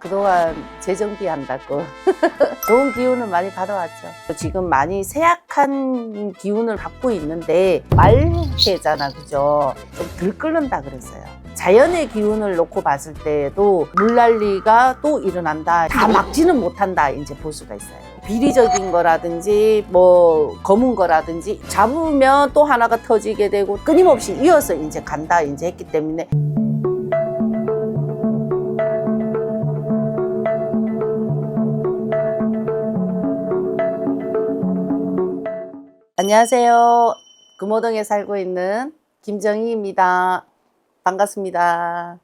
그동안 재정비 한다고 좋은 기운을 많이 받아왔죠. 지금 많이 세약한 기운을 갖고 있는데 말해잖아, 그죠? 좀 들끓는다 그랬어요. 자연의 기운을 놓고 봤을 때도 물난리가 또 일어난다. 다 막지는 못한다. 이제 볼 수가 있어요. 비리적인 거라든지 뭐 검은 거라든지 잡으면 또 하나가 터지게 되고 끊임없이 이어서 이제 간다 이제 했기 때문에 안녕하세요. 금호동에 살고 있는 김정희입니다. 반갑습니다.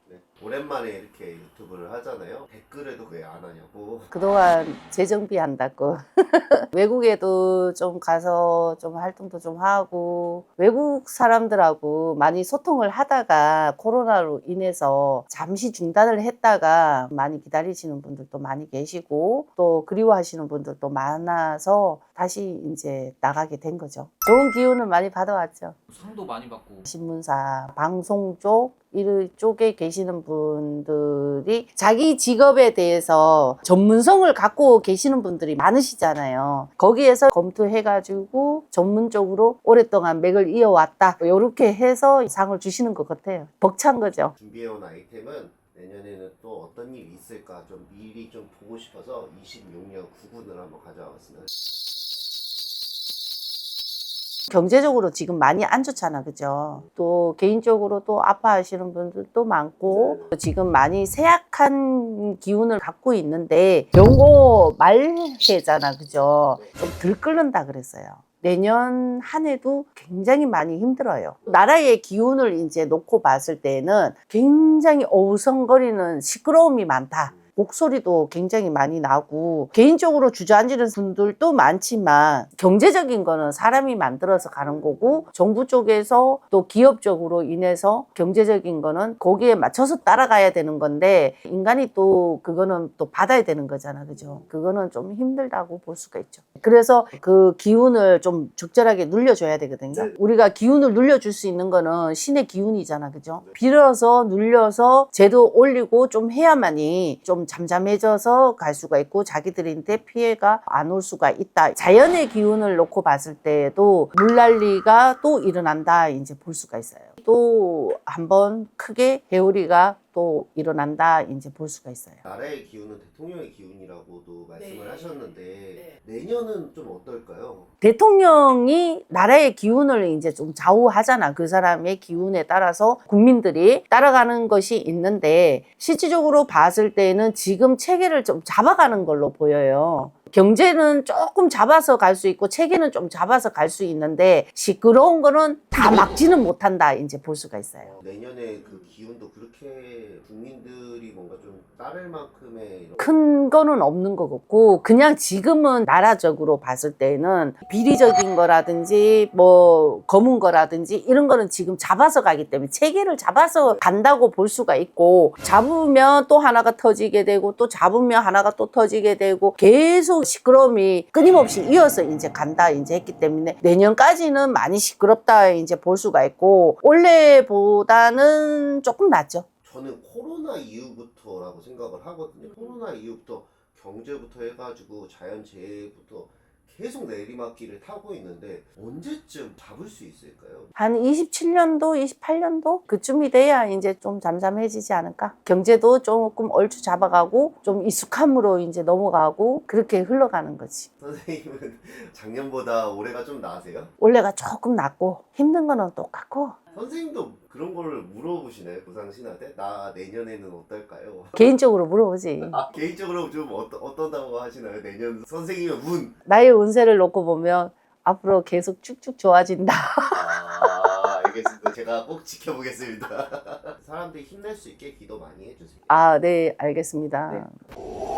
네, 오랜만에 이렇게 유튜브를 하잖아요. 댓글에도 왜 안 하냐고. 그동안 재정비 한다고. 외국에도 좀 가서 좀 활동도 좀 하고, 외국 사람들하고 많이 소통을 하다가 코로나로 인해서 잠시 중단을 했다가 많이 기다리시는 분들도 많이 계시고, 또 그리워하시는 분들도 많아서 다시 이제 나가게 된 거죠. 좋은 기운을 많이 받아왔죠. 상도 많이 받고 신문사, 방송 쪽, 이쪽에 계시는 분들이 자기 직업에 대해서 전문성을 갖고 계시는 분들이 많으시잖아요. 거기에서 검토해가지고 전문적으로 오랫동안 맥을 이어왔다. 이렇게 해서 상을 주시는 것 같아요. 벅찬 거죠. 준비해온 아이템은 내년에는 또 어떤 일이 있을까 좀 미리 좀 보고 싶어서 26년 9군을 한번 가져와봤습니다. 경제적으로 지금 많이 안 좋잖아, 그죠? 또 개인적으로 또 아파하시는 분들도 많고 지금 많이 세약한 기운을 갖고 있는데 경고 말해잖아, 그죠? 좀 들끓는다 그랬어요. 내년 한 해도 굉장히 많이 힘들어요. 나라의 기운을 이제 놓고 봤을 때는 굉장히 어우성거리는 시끄러움이 많다. 목소리도 굉장히 많이 나고 개인적으로 주저앉는 분들도 많지만 경제적인 거는 사람이 만들어서 가는 거고 정부 쪽에서 또 기업적으로 인해서 경제적인 거는 거기에 맞춰서 따라가야 되는 건데 인간이 또 그거는 또 받아야 되는 거잖아. 그죠? 그거는 좀 힘들다고 볼 수가 있죠. 그래서 그 기운을 좀 적절하게 눌려줘야 되거든요. 네. 우리가 기운을 눌려줄 수 있는 거는 신의 기운이잖아. 그죠? 빌어서 눌려서 제도 올리고 좀 해야만이 좀 잠잠해져서 갈 수가 있고 자기들인데 피해가 안 올 수가 있다. 자연의 기운을 놓고 봤을 때도 물난리가 또 일어난다 이제 볼 수가 있어요. 또 한번 크게 해오리가 또 일어난다 이제 볼 수가 있어요. 나라의 기운은 대통령의 기운이라고도 말씀을 네. 하셨는데 내년은 좀 어떨까요? 대통령이 나라의 기운을 이제 좀 좌우하잖아. 그 사람의 기운에 따라서 국민들이 따라가는 것이 있는데 실질적으로 봤을 때는 지금 체계를 좀 잡아가는 걸로 보여요. 경제는 조금 잡아서 갈 수 있고 체계는 좀 잡아서 갈 수 있는데 시끄러운 거는 다 막지는 못한다 이제 볼 수가 있어요. 어, 내년에 그 기운도 그렇게 국민들이 뭔가 좀 따를 만큼의 이런 큰 거는 없는 것 같고 그냥 지금은 나라적으로 봤을 때는 비리적인 거라든지 뭐 검은 거라든지 이런 거는 지금 잡아서 가기 때문에 체계를 잡아서 간다고 볼 수가 있고 잡으면 또 하나가 터지게 되고 또 잡으면 하나가 또 터지게 되고 계속 시끄러움이 끊임없이 이어서 이제 간다 이제 했기 때문에 내년까지는 많이 시끄럽다 이제 볼 수가 있고 올해보다는 조금 낫죠. 저는 코로나 이후부터라고 생각을 하거든요. 코로나 이후부터 경제부터 해가지고 자연재해부터 계속 내리막길을 타고 있는데 언제쯤 잡을 수 있을까요? 한 27년도, 28년도 그쯤이 돼야 이제 좀 잠잠해지지 않을까? 경제도 조금 얼추 잡아가고 좀 익숙함으로 이제 넘어가고 그렇게 흘러가는 거지. 선생님은 작년보다 올해가 좀 나으세요? 원래가 조금 낫고 힘든 거는 똑같고 선생님도 그런 걸 물어보시나요? 부상신한테? 나 내년에는 어떨까요? 개인적으로 물어보지. 아, 개인적으로 좀 어떠, 어떠다고 하시나요? 내년 선생님의 운? 나의 운세를 놓고 보면 앞으로 계속 쭉쭉 좋아진다. 아, 알겠습니다. 제가 꼭 지켜보겠습니다. 사람들이 힘낼 수 있게 기도 많이 해주세요. 아, 네, 알겠습니다. 네.